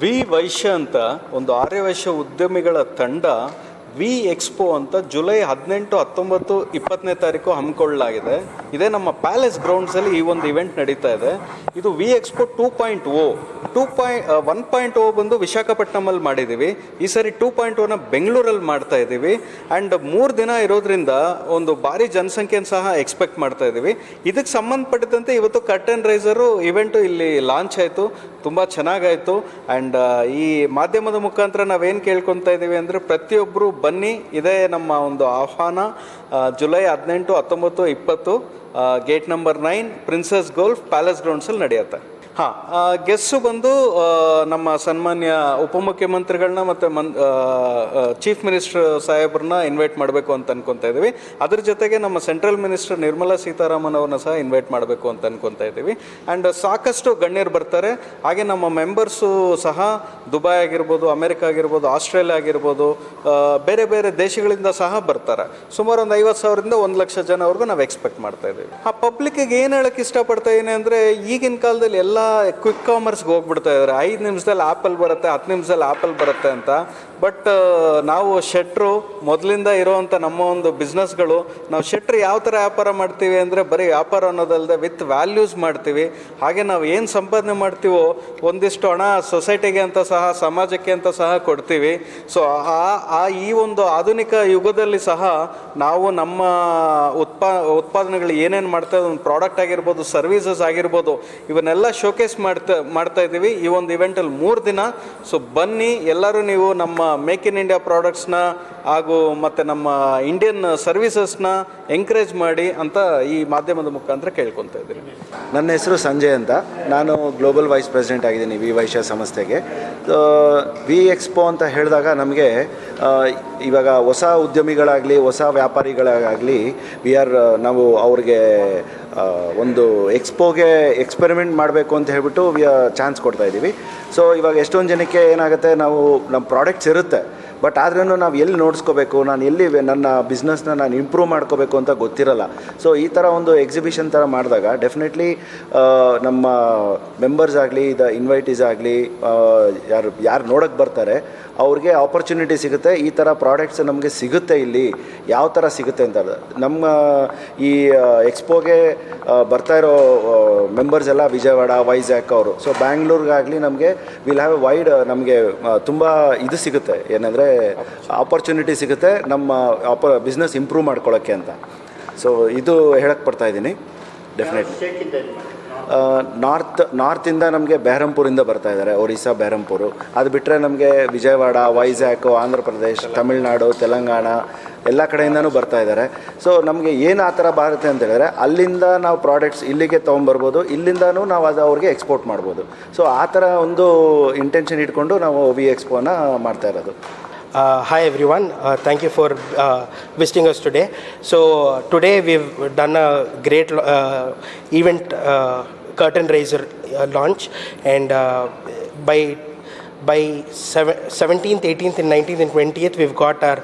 V ವೈಶ್ಯ ಅಂತ ಒಂದು ಆರ್ಯವೈಶ್ಯ ಉದ್ಯಮಿಗಳ ತಂಡ ವಿ ಎಕ್ಸ್ಪೋ ಅಂತ ಜುಲೈ ಹದಿನೆಂಟು, ಹತ್ತೊಂಬತ್ತು, ಇಪ್ಪತ್ತನೇ ತಾರೀಕು ಹಮ್ಮಿಕೊಳ್ಳಲಾಗಿದೆ. ಇದೇ ನಮ್ಮ ಪ್ಯಾಲೇಸ್ ಗ್ರೌಂಡ್ಸಲ್ಲಿ ಈ ಒಂದು ಇವೆಂಟ್ ನಡೀತಾ ಇದೆ. ಇದು V expo two point O two point one point O ಬಂದು ವಿಶಾಖಪಟ್ಟಣಮಲ್ಲಿ ಮಾಡಿದ್ದೀವಿ. ಈ ಸರಿ ಟೂ ಪಾಯಿಂಟ್ ಓನ ಬೆಂಗಳೂರಲ್ಲಿ ಮಾಡ್ತಾ ಇದ್ದೀವಿ. ಆ್ಯಂಡ್ ಮೂರು ದಿನ ಇರೋದ್ರಿಂದ ಒಂದು ಭಾರಿ ಜನಸಂಖ್ಯೆಯನ್ನು ಸಹ ಎಕ್ಸ್ಪೆಕ್ಟ್ ಮಾಡ್ತಾ ಇದ್ದೀವಿ. ಇದಕ್ಕೆ ಸಂಬಂಧಪಟ್ಟಂತೆ ಇವತ್ತು ಕರ್ಟನ್ ರೈಸರು ಇವೆಂಟು ಇಲ್ಲಿ ಲಾಂಚ್ ಆಯಿತು. ತುಂಬ ಚೆನ್ನಾಗಾಯಿತು. ಆ್ಯಂಡ್ ಈ ಮಾಧ್ಯಮದ ಮುಖಾಂತರ ನಾವೇನು ಕೇಳ್ಕೊತಾ ಇದ್ದೀವಿ ಅಂದರೆ ಪ್ರತಿಯೊಬ್ಬರು ಬನ್ನಿ. ಇದೇ ನಮ್ಮ ಒಂದು ಆಹ್ವಾನ. ಜುಲೈ ಹದಿನೆಂಟು, ಹತ್ತೊಂಬತ್ತು, ಇಪ್ಪತ್ತು gate number nine, princess golf palace ಗ್ರೌಂಡ್ಸಲ್ಲಿ ನಡೆಯುತ್ತೆ. ಹಾಂ ಗೆಸ್ಸು ಬಂದು ನಮ್ಮ ಸನ್ಮಾನ್ಯ ಉಪಮುಖ್ಯಮಂತ್ರಿಗಳನ್ನ ಮತ್ತು ಮನ್ ಚೀಫ್ ಮಿನಿಸ್ಟರ್ ಸಾಹೇಬ್ರನ್ನ ಇನ್ವೈಟ್ ಮಾಡಬೇಕು ಅಂತ ಅನ್ಕೊತಾ ಇದ್ದೀವಿ ಅದ್ರ ಜೊತೆಗೆ ನಮ್ಮ ಸೆಂಟ್ರಲ್ ಮಿನಿಸ್ಟರ್ ನಿರ್ಮಲಾ ಸೀತಾರಾಮನ್ ಅವ್ರನ್ನ ಸಹ ಇನ್ವೈಟ್ ಮಾಡಬೇಕು ಅಂತ ಅನ್ಕೊತಾ ಇದ್ದೀವಿ ಆ್ಯಂಡ್ ಸಾಕಷ್ಟು ಗಣ್ಯರು ಬರ್ತಾರೆ. ಹಾಗೆ ನಮ್ಮ ಮೆಂಬರ್ಸು ಸಹ ದುಬೈ ಆಗಿರ್ಬೋದು, ಅಮೆರಿಕ ಆಗಿರ್ಬೋದು, ಆಸ್ಟ್ರೇಲಿಯಾ ಆಗಿರ್ಬೋದು ಬೇರೆ ಬೇರೆ ದೇಶಗಳಿಂದ ಸಹ ಬರ್ತಾರೆ. ಸುಮಾರು ಒಂದು ಐವತ್ತು ಸಾವಿರದಿಂದ ಒಂದು ಲಕ್ಷ ಜನವರೆಗೂ ನಾವು ಎಕ್ಸ್ಪೆಕ್ಟ್ ಮಾಡ್ತಾ ಇದ್ದೀವಿ ಆ ಪಬ್ಲಿಕ್ಕಿಗೆ ಏನು ಹೇಳಕ್ಕೆ ಇಷ್ಟಪಡ್ತಾ ಇದ್ದೀನಿ ಅಂದರೆ ಈಗಿನ ಕಾಲದಲ್ಲಿ ಎಲ್ಲ ಕ್ವಿಕ್ ಕಾಮರ್ಸ್ಗೆ ಹೋಗ್ಬಿಡ್ತಾ ಇದ್ದಾರೆ ಐದು ನಿಮಿಷದಲ್ಲಿ ಆ್ಯಪಲ್ ಬರುತ್ತೆ, ಹತ್ತು ನಿಮಿಷದಲ್ಲಿ ಆ್ಯಪಲ್ ಬರುತ್ತೆ ಅಂತ. ಬಟ್ ನಾವು ಶೆಟ್ರು ಮೊದಲಿಂದ ಇರೋವಂಥ ನಮ್ಮ ಒಂದು ಬಿಸ್ನೆಸ್ಗಳು ನಾವು ಶೆಟ್ರು ಯಾವ ಥರ ವ್ಯಾಪಾರ ಮಾಡ್ತೀವಿ ಅಂದರೆ ಬರೀ ವ್ಯಾಪಾರ ಅನ್ನೋದಲ್ಲದೆ ವಿತ್ ವ್ಯಾಲ್ಯೂಸ್ ಮಾಡ್ತೀವಿ. ಹಾಗೆ ನಾವು ಏನು ಸಂಪಾದನೆ ಮಾಡ್ತೀವೋ ಒಂದಿಷ್ಟು ಹಣ ಸೊಸೈಟಿಗೆ ಅಂತ ಸಹ, ಸಮಾಜಕ್ಕೆ ಅಂತ ಸಹ ಕೊಡ್ತೀವಿ. ಸೊ ಆ, ಈ ಒಂದು ಆಧುನಿಕ ಯುಗದಲ್ಲಿ ಸಹ ನಾವು ನಮ್ಮ ಉತ್ಪಾ, ಉತ್ಪಾದನೆಗಳು ಏನೇನು ಮಾಡ್ತಾ ಒಂದು ಪ್ರಾಡಕ್ಟ್ ಆಗಿರ್ಬೋದು ಸರ್ವೀಸಸ್ ಆಗಿರ್ಬೋದು, ಇವನ್ನೆಲ್ಲ ಶೋಕೇಸ್ ಮಾಡ್ತಾ ಮಾಡ್ತಾ ಇದ್ದೀವಿ. ಈ ಒಂದು ಇವೆಂಟಲ್ಲಿ ಮೂರು ದಿನ. ಸೊ ಬನ್ನಿ, ಎಲ್ಲರೂ ನೀವು ನಮ್ಮ ಮೇಕ್ ಇನ್ ಇಂಡಿಯಾ ಪ್ರಾಡಕ್ಟ್ಸ್ನ ಹಾಗೂ ಮತ್ತು ನಮ್ಮ ಇಂಡಿಯನ್ ಸರ್ವೀಸಸ್ನ ಎಂಕರೇಜ್ ಮಾಡಿ ಅಂತ ಈ ಮಾಧ್ಯಮದ ಮುಖಾಂತರ ಕೇಳ್ಕೊತಾ ಇದ್ದೀನಿ. ನನ್ನ ಹೆಸರು ಸಂಜಯ್ ಅಂತ. ನಾನು ಗ್ಲೋಬಲ್ ವೈಸ್ ಪ್ರೆಸಿಡೆಂಟ್ ಆಗಿದ್ದೀನಿ ವಿ ವೈಶ್ಯ ಸಂಸ್ಥೆಗೆ. ವಿ ಎಕ್ಸ್ಪೋ ಅಂತ ಹೇಳಿದಾಗ ನಮಗೆ ಇವಾಗ ಹೊಸ ಉದ್ಯಮಿಗಳಾಗಲಿ, ಹೊಸ ವ್ಯಾಪಾರಿಗಳಾಗಲಿ ವಿ ಆರ್ ನಾವು ಅವ್ರಿಗೆ ಒಂದು ಎಕ್ಸ್ಪೋಗೆ ಎಕ್ಸ್ಪೆರಿಮೆಂಟ್ ಮಾಡಬೇಕು ಅಂತ ಹೇಳ್ಬಿಟ್ಟು ವಿ ಚಾನ್ಸ್ ಕೊಡ್ತಾ ಇದ್ದೀವಿ. ಸೊ ಇವಾಗ ಎಷ್ಟೊಂದು ಜನಕ್ಕೆ ಏನಾಗುತ್ತೆ, ನಾವು ನಮ್ಮ ಪ್ರಾಡಕ್ಟ್ಸ್ ಇರುತ್ತೆ. ಬಟ್ ಆದ್ರೂ ನಾವು ಎಲ್ಲಿ ನೋಡಿಸ್ಕೋಬೇಕು, ನಾನು ಎಲ್ಲಿ ನನ್ನ ಬಿಸ್ನೆಸ್ನ ನಾನು ಇಂಪ್ರೂವ್ ಮಾಡ್ಕೋಬೇಕು ಅಂತ ಗೊತ್ತಿರಲ್ಲ. ಸೊ ಈ ಥರ ಒಂದು ಎಕ್ಸಿಬಿಷನ್ ಥರ ಮಾಡಿದಾಗ ಡೆಫಿನೆಟ್ಲಿ ನಮ್ಮ ಮೆಂಬರ್ಸ್ ಆಗಲಿ ದ ಇನ್ವೈಟೀಸ್ ಆಗಲಿ ಯಾರು ಯಾರು ನೋಡೋಕ್ಕೆ ಬರ್ತಾರೆ, ಅವ್ರಿಗೆ ಆಪರ್ಚುನಿಟಿ ಸಿಗುತ್ತೆ. ಈ ಥರ ಪ್ರಾಡಕ್ಟ್ಸ್ ನಮಗೆ ಸಿಗುತ್ತೆ ಇಲ್ಲಿ. ಯಾವ ಥರ ಸಿಗುತ್ತೆ ಅಂತ ನಮ್ಮ ಈ ಎಕ್ಸ್ಪೋಗೆ ಬರ್ತಾ ಇರೋ ಮೆಂಬರ್ಸ್ ಎಲ್ಲ ವಿಜಯವಾಡ ವೈಜಾಗ್ ಅವರು. ಸೊ ಬ್ಯಾಂಗ್ಳೂರ್ಗಾಗಲಿ ನಮಗೆ ವಿಲ್ ಹ್ಯಾವ್ ಎ ವೈಡ್ ನಮಗೆ ತುಂಬ ಇದು ಸಿಗುತ್ತೆ. ಏನಂದರೆ ಆಪರ್ಚುನಿಟಿ ಸಿಗುತ್ತೆ. ನಮ್ಮ ಆಪ ಬಿಸ್ನೆಸ್ ಇಂಪ್ರೂವ್ ಮಾಡ್ಕೊಳ್ಳೋಕ್ಕೆ ಅಂತ. ಸೊ ಇದು ಹೇಳಕ್ಕೆ ಬರ್ತಾ ಇದ್ದೀನಿ. ಡೆಫಿನೆಟ್ಲಿ ನಾರ್ತ್ ನಾರ್ತಿಂದ ನಮಗೆ ಬೆಹರಂಪುರಿಂದ ಬರ್ತಾ ಇದ್ದಾರೆ ಒರಿಸ್ಸಾ ಬೇರಂಪುರು ಅದು ಬಿಟ್ಟರೆ ನಮಗೆ ವಿಜಯವಾಡ ವೈಜಾಕ್ ಆಂಧ್ರ ಪ್ರದೇಶ್ ತಮಿಳ್ನಾಡು ತೆಲಂಗಾಣ ಎಲ್ಲ ಕಡೆಯಿಂದನೂ ಬರ್ತಾ ಇದ್ದಾರೆ. ಸೊ ನಮಗೆ ಏನು ಆ ಥರ ಬರುತ್ತೆ ಅಂತ ಹೇಳಿದ್ರೆ ಅಲ್ಲಿಂದ ನಾವು ಪ್ರಾಡಕ್ಟ್ಸ್ ಇಲ್ಲಿಗೆ ತೊಗೊಂಬರ್ಬೋದು ಇಲ್ಲಿಂದನೂ ನಾವು ಅದು ಅವ್ರಿಗೆ ಎಕ್ಸ್ಪೋರ್ಟ್ ಮಾಡ್ಬೋದು. ಸೊ ಆ ಥರ ಒಂದು ಇಂಟೆನ್ಷನ್ ಇಟ್ಕೊಂಡು ನಾವು ವಿ ಎಕ್ಸ್ಪೋನ ಮಾಡ್ತಾ ಇರೋದು. Uh, hi everyone, uh, thank you for uh, visiting us today. So today we've done a great uh, event uh, curtain raiser uh, launch and by by 17th, 18th and 19th and 20th we've got our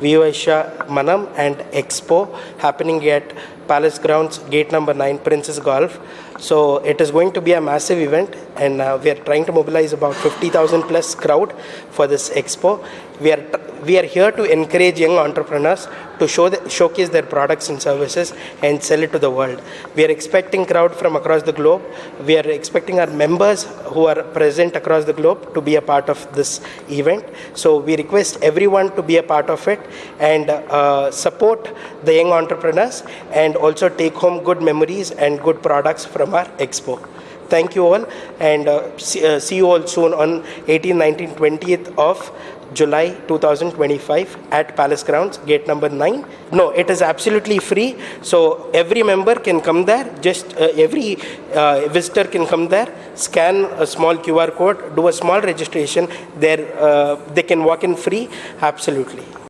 Vivaisha Manam and Expo happening at Palace Grounds, gate number 9, Princess Golf. So it is going to be a massive event, and uh, we are trying to mobilize about 50,000 plus crowd for this expo. We are we are here to encourage young entrepreneurs to show the, showcase their products and services and sell it to the world. We are expecting crowd from across the globe. We are expecting our members who are present across the globe to be a part of this event. So we request everyone to be a part of it and uh, support the young entrepreneurs and also take home good memories and good products from our expo. Thank you all and uh, see, uh, see you all soon on 18, 19, 20th of July 2025 at Palace Grounds, gate number 9. No, it is absolutely free. So every member can come there. Just uh, every uh, visitor can come there, scan a small QR code, do a small registration. There, uh, they can walk in free. Absolutely.